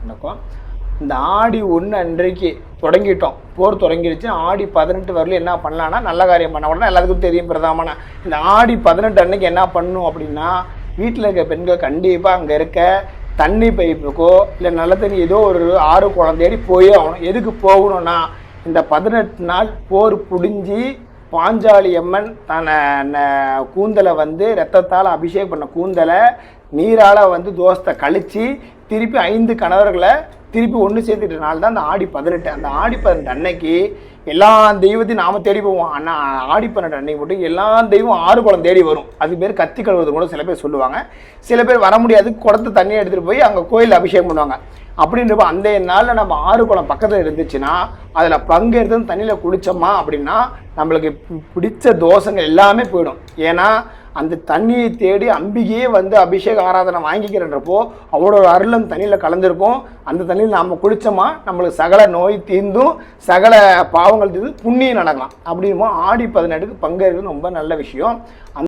வணக்கம். இந்த ஆடி ஒன்று அன்றைக்கு தொடங்கிட்டோம். போர் தொடங்கிடுச்சு ஆடி பதினெட்டு வரல என்ன பண்ணலான்னா நல்ல காரியம் பண்ண. உடனே எல்லாத்துக்கும் தெரியும் பிரதாமனா இந்த ஆடி பதினெட்டு அன்னைக்கு என்ன பண்ணும் அப்படின்னா வீட்டில் இருக்க பெண்கள் கண்டிப்பாக அங்கே இருக்க தண்ணி பைப்புக்கோ இல்லை நல்ல தண்ணி ஏதோ ஒரு ஆறு குளம் தேடி போயே ஆகணும். எதுக்கு போகணும்னா இந்த பதினெட்டு நாள் போர் புடிஞ்சு பாஞ்சாலி அம்மன் தன்னை ந- கூந்தலை வந்து ரத்தத்தால் அபிஷேகம் பண்ண கூந்தலை நீரால் வந்து தோசத்தை கழித்து திருப்பி ஐந்து கணவர்களை திருப்பி ஒன்று சேர்த்துக்கிட்ட நாள் தான் அந்த ஆடி பதினெட்டு. அந்த ஆடி பதினெட்டு அன்னைக்கு எல்லா தெய்வத்தையும் நாம தேடி போவோம். ஆனால் ஆடி பதினெட்டு அன்னைக்கு மட்டும் எல்லா தெய்வம் ஆறு குளம் தேடி வரும். அது பேர் கத்தி கழுவுறது கூட சில பேர் சொல்லுவாங்க. சில பேர் வர முடியாது குடத்து தண்ணியை எடுத்துகிட்டு போய் அங்கே கோயிலில் அபிஷேகம் பண்ணுவாங்க. அப்படின்றப்ப அந்த நாளில் நம்ம ஆறு குளம் பக்கத்தில் இருந்துச்சுன்னா அதில் பங்கெடுத்து தண்ணியில் குளித்தோமா அப்படின்னா நம்மளுக்கு பிடிச்ச தோஷங்கள் எல்லாமே போயிடும். ஏன்னா அந்த தண்ணியை தேடி அம்பிகையே வந்து அபிஷேக ஆராதனை வாங்கிக்கிறன்றப்போ அவ்வளோ அருள் தண்ணியில் கலந்துருக்கும். அந்த தண்ணியில் நாம் குளித்தோமா நம்மளுக்கு சகல நோய் தீர்ந்தும் சகல பாவங்கள் தீர்ந்து புண்ணியம் நடக்கலாம். அப்படின்னும் ஆடி பதினெட்டுக்கு பங்கேற்கிறது ரொம்ப நல்ல விஷயம். அந்த